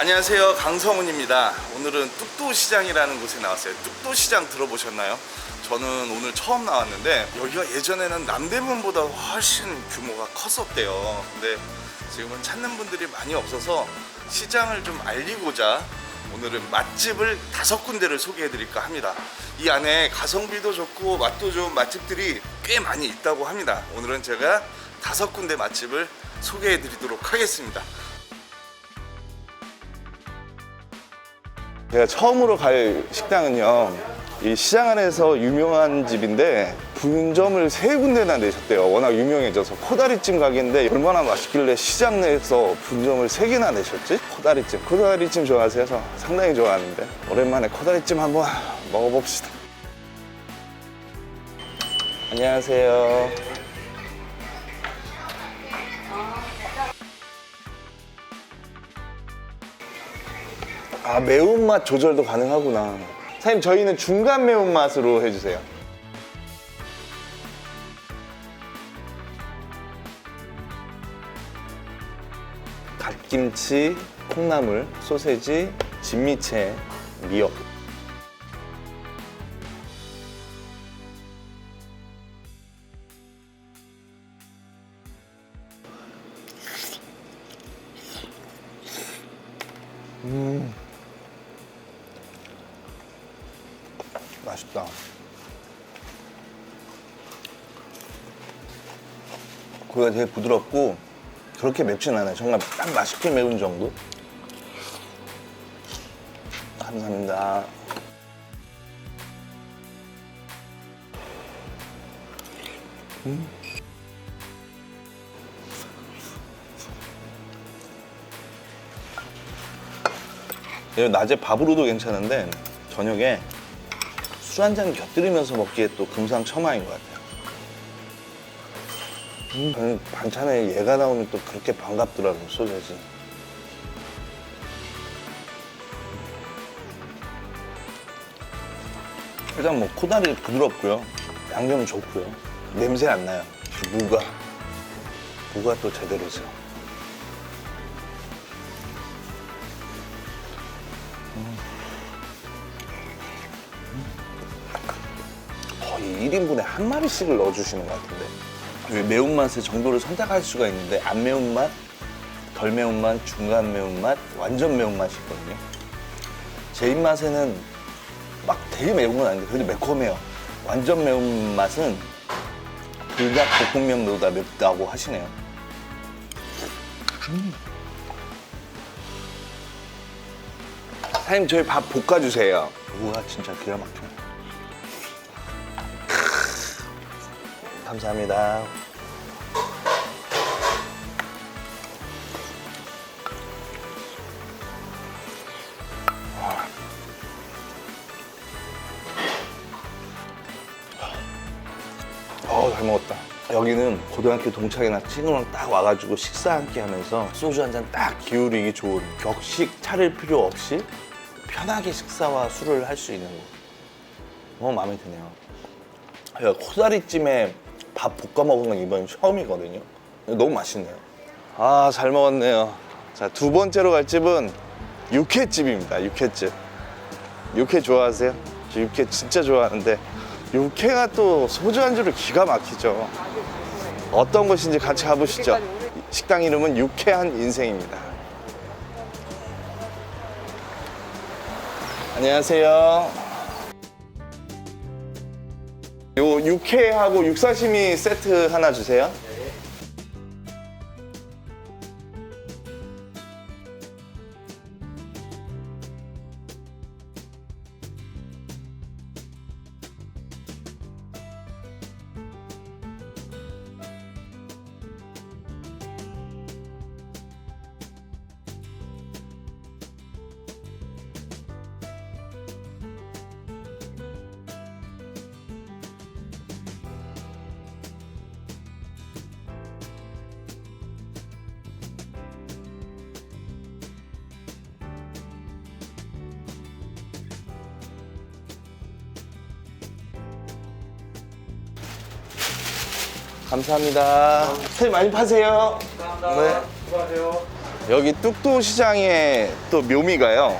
안녕하세요. 강성훈입니다. 오늘은 뚝도시장이라는 곳에 나왔어요. 뚝도시장 들어보셨나요? 저는 오늘 처음 나왔는데 여기가 예전에는 남대문보다 훨씬 규모가 컸었대요. 근데 지금은 찾는 분들이 많이 없어서 시장을 좀 알리고자 오늘은 맛집을 다섯 군데를 소개해 드릴까 합니다. 이 안에 가성비도 좋고 맛도 좋은 맛집들이 꽤 많이 있다고 합니다. 오늘은 제가 다섯 군데 맛집을 소개해 드리도록 하겠습니다 제가 처음으로 갈 식당은요 이 시장 안에서 유명한 집인데 분점을 세 군데나 내셨대요. 워낙 유명해져서 코다리찜 가게인데 얼마나 맛있길래 시장 내에서 분점을 세 개나 내셨지? 코다리찜. 코다리찜 좋아하세요? 저 상당히 좋아하는데. 오랜만에 코다리찜 한번 먹어봅시다. 안녕하세요 아 매운맛 조절도 가능하구나. 사장님 저희는 중간 매운맛으로 해주세요. 갓김치, 콩나물, 소세지, 진미채, 미역 맛있다. 고기가 되게 부드럽고 그렇게 맵진 않아요. 정말 딱 맛있게 매운 정도? 감사합니다. 음. 낮에 밥으로도 괜찮은데 저녁에 술 한 잔 곁들이면서 먹기에 또 금상첨화인 것 같아요. 음, 저는 반찬에 얘가 나오면 또 그렇게 반갑더라고요, 소세지. 일단 뭐 코다리 부드럽고요. 양념 좋고요. 냄새 안 나요. 무가. 무가 또 제대로죠. 1인분에 한 마리씩을 넣어주시는 것 같은데. 왜 매운맛의 정도를 선택할 수가 있는데 안 매운맛, 덜 매운맛, 중간 매운맛, 완전 매운맛이 있거든요. 제 입맛에는 막 되게 매운 건 아닌데 그래도 매콤해요. 완전 매운맛은 불닭 볶음면보다 맵다고 하시네요. 음. 사장님 저희 밥 볶아주세요. 우와 진짜 기가 막히 감사합니다. 어, 잘 먹었다. 여기는 고등학교 동창이나 친구랑 딱 와가지고 식사 한끼 하면서 소주 한 잔 딱 기울이기 좋은 격식 차릴 필요 없이 편하게 식사와 술을 할 수 있는 곳. 너무 마음에 드네요. 코다리찜에 밥 볶아 먹은 건 이번 처음이거든요. 너무 맛있네요. 아, 잘 먹었네요. 자, 두 번째로 갈 집은 육회집입니다. 육회집. 육회 좋아하세요? 저 육회 진짜 좋아하는데 육회가 또 소주 안주를 기가 막히죠. 어떤 곳인지 같이 가보시죠. 식당 이름은 유쾌한 인생입니다. 안녕하세요. 요 육회하고 육사시미 세트 하나 주세요. 감사합니다. 선생님 많이 파세요. 감사합니다. 네. 수고하세요. 여기 뚝도 시장의 또 묘미가요.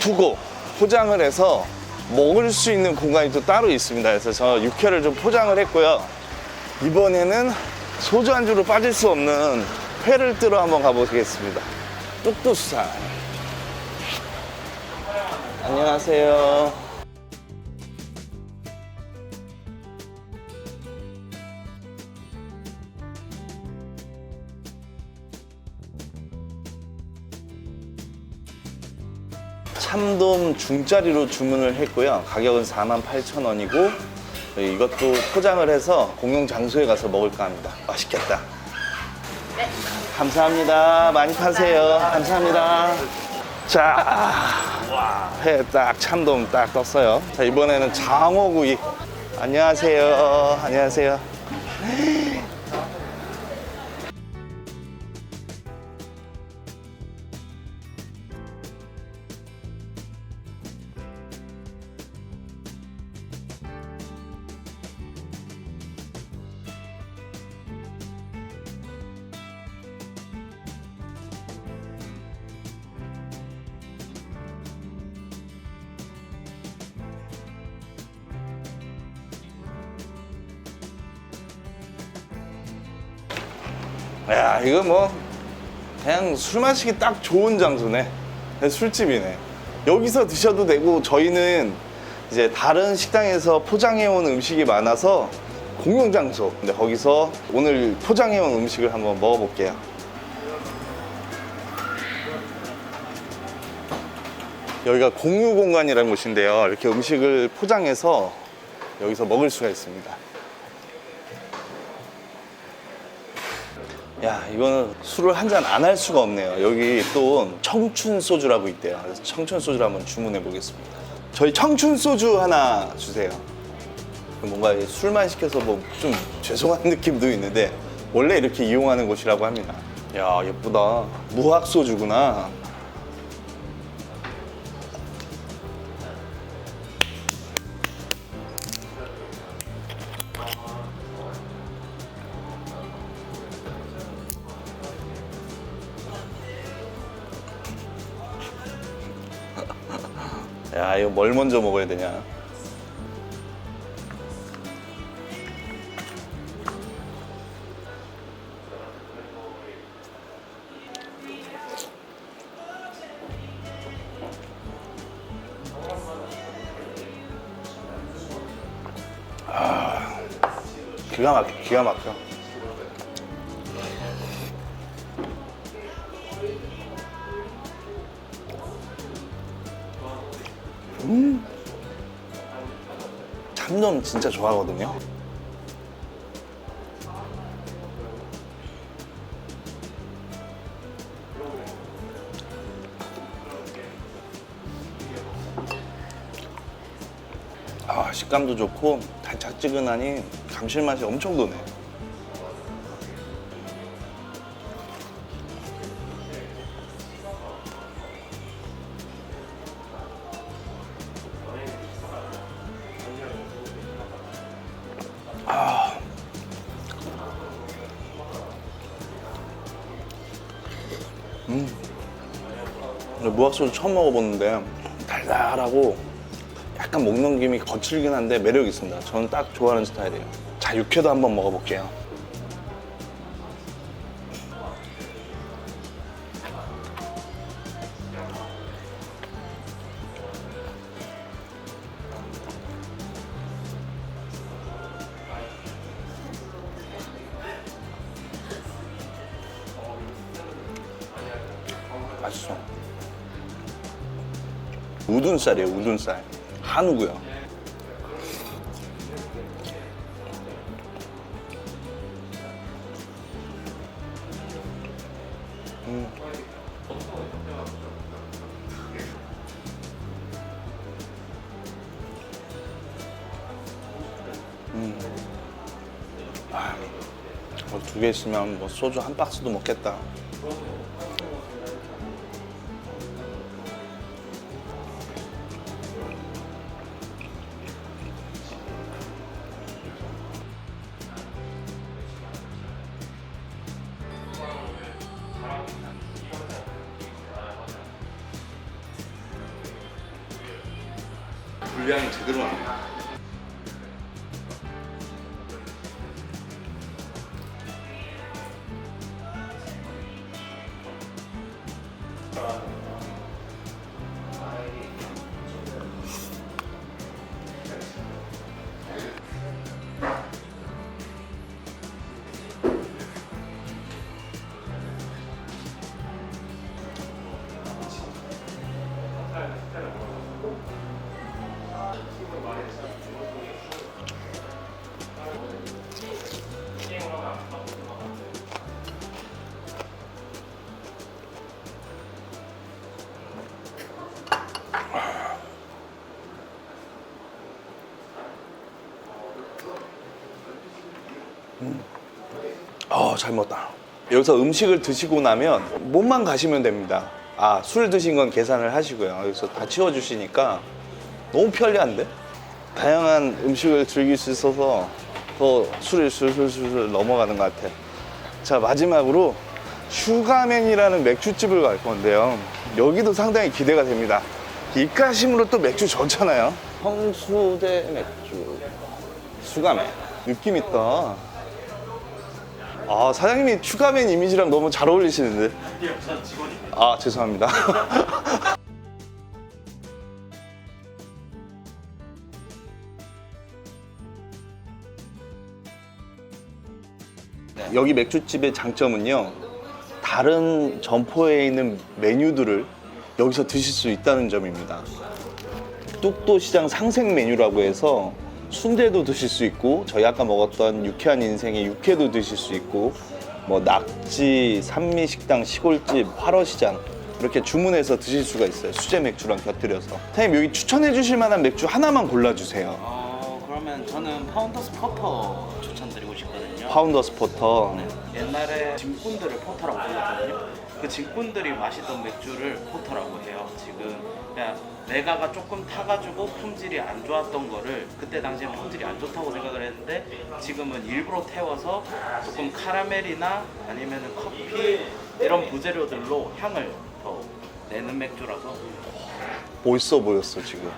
두고 포장을 해서 먹을 수 있는 공간이 또 따로 있습니다. 그래서 저 육회를 좀 포장을 했고요. 이번에는 소주 안주로 빠질 수 없는 회를 뜨러 한번 가보겠습니다. 뚝도 수산. 안녕하세요. 참돔 중짜리로 주문을 했고요. 가격은 48,000원이고 이것도 포장을 해서 공용 장소에 가서 먹을까 합니다. 맛있겠다. 감사합니다. 많이 파세요. 감사합니다. 자, 회 딱 참돔 딱 떴어요. 자, 이번에는 장어구이. 안녕하세요. 안녕하세요. 야, 이거 뭐 그냥 술 마시기 딱 좋은 장소네. 술집이네. 여기서 드셔도 되고 저희는 이제 다른 식당에서 포장해온 음식이 많아서 공용 장소. 근데 거기서 오늘 포장해온 음식을 한번 먹어볼게요. 여기가 공유 공간이라는 곳인데요. 이렇게 음식을 포장해서 여기서 먹을 수가 있습니다. 야, 이거는 술을 한 잔 안 할 수가 없네요. 여기 또 청춘 소주라고 있대요. 그래서 청춘 소주를 한번 주문해 보겠습니다. 저희 청춘 소주 하나 주세요. 뭔가 술만 시켜서 뭐 좀 죄송한 느낌도 있는데 원래 이렇게 이용하는 곳이라고 합니다. 야, 예쁘다. 무학 소주구나. 뭘 먼저 먹어야 되냐? 아, 기가 막혀, 기가 막혀. 참돔 진짜 좋아하거든요. 아, 식감도 좋고 달짝지근하니 감칠맛이 엄청 도네. 무학소주 처음 먹어보는데 달달하고 약간 목 넘김이 거칠긴 한데 매력 있습니다. 저는 딱 좋아하는 스타일이에요. 자, 육회도 한번 먹어볼게요. 우둔살이에요, 우둔살. 한우고요. 어, 두개 있으면 뭐 소주 한 박스도 먹겠다. 분량이 제대로 나네. 어, 잘 먹었다. 여기서 음식을 드시고 나면 몸만 가시면 됩니다. 아, 술 드신 건 계산을 하시고요. 여기서 다 치워주시니까 너무 편리한데? 다양한 음식을 즐길 수 있어서 더 술이 술술술 넘어가는 것 같아요. 자, 마지막으로 슈가맨이라는 맥주집을 갈 건데요. 여기도 상당히 기대가 됩니다. 입가심으로 또 맥주 좋잖아요. 성수대 맥주. 슈가맨. 느낌 있다. 아 사장님이 슈가맨 이미지랑 너무 잘 어울리시는데. 아 죄송합니다. 여기 맥주집의 장점은요. 다른 점포에 있는 메뉴들을 여기서 드실 수 있다는 점입니다. 뚝도 시장 상생 메뉴라고 해서 순대도 드실 수 있고 저희 아까 먹었던 유쾌한 인생의 육회도 드실 수 있고 뭐 낙지, 산미식당, 시골집, 화로시장 이렇게 주문해서 드실 수가 있어요 수제 맥주랑 곁들여서 사장님 여기 추천해 주실 만한 맥주 하나만 골라주세요 어 그러면 저는 파운더스 포터 추천드리고 싶거든요. 파운더스 포터 네. 옛날에 짐꾼들을 포터라고 불렀거든요. 그 짐꾼들이 마시던 맥주를 포터라고 해요. 지금 그냥 내가가 조금 타가지고 품질이 안 좋았던 거를 그때 당시에 품질이 안 좋다고 생각을 했는데 지금은 일부러 태워서 조금 카라멜이나 아니면 커피 이런 부재료들로 향을 더 내는 맥주라서. 멋있어 보였어 지금.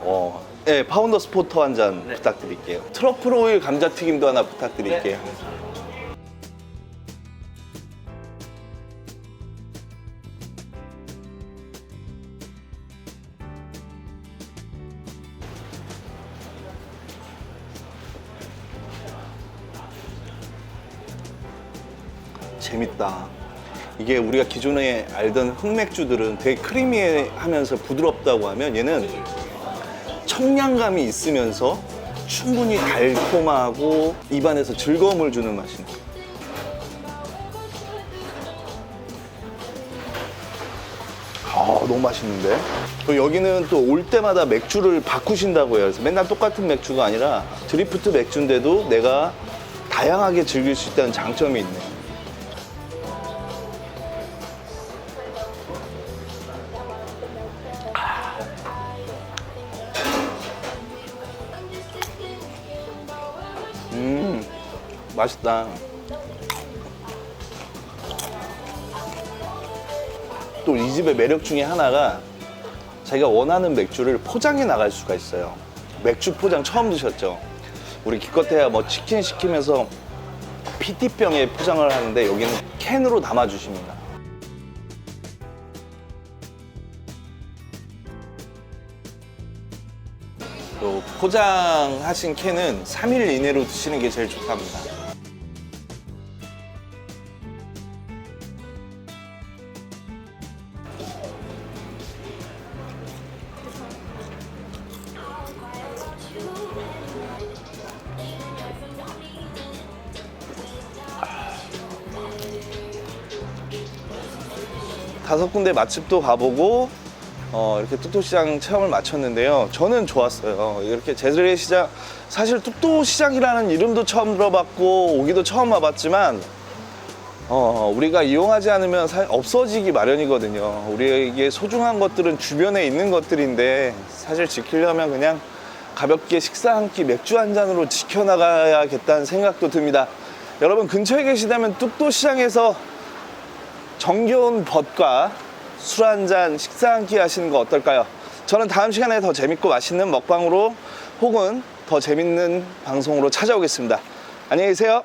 어, 네 파운더 스 포터 한 잔 네. 부탁드릴게요. 트러플 오일 감자 튀김도 하나 부탁드릴게요 재밌다. 이게 우리가 기존에 알던 흑맥주들은 되게 크리미하면서 부드럽다고 하면 얘는 청량감이 있으면서 충분히 달콤하고 입안에서 즐거움을 주는 맛입니다. 아, 너무 맛있는데? 또 여기는 또 올 때마다 맥주를 바꾸신다고 해요. 그래서 맨날 똑같은 맥주가 아니라 드리프트 맥주인데도 내가 다양하게 즐길 수 있다는 장점이 있네. 음, 맛있다. 또 이 집의 매력 중에 하나가 자기가 원하는 맥주를 포장해 나갈 수가 있어요. 맥주 포장 처음 드셨죠? 우리 기껏해야 뭐 치킨 시키면서 PT병에 포장을 하는데 여기는 캔으로 담아주십니다. 또 포장하신 캔은 3일 이내로 드시는 게 제일 좋답니다. 다섯 군데 맛집도 가보고 어, 이렇게 뚝도시장 체험을 마쳤는데요. 저는 좋았어요. 이렇게 재래시장 사실 뚝도시장이라는 이름도 처음 들어봤고 오기도 처음 와봤지만 어, 우리가 이용하지 않으면 사- 없어지기 마련이거든요. 우리에게 소중한 것들은 주변에 있는 것들인데 사실 지키려면 그냥 가볍게 식사 한 끼 맥주 한 잔으로 지켜나가야겠다는 생각도 듭니다. 여러분 근처에 계시다면 뚝도시장에서 정겨운 벗과 술 한 잔 식사 한 끼 하시는 거 어떨까요? 저는 다음 시간에 더 재밌고 맛있는 먹방으로 혹은 더 재밌는 방송으로 찾아오겠습니다. 안녕히 계세요.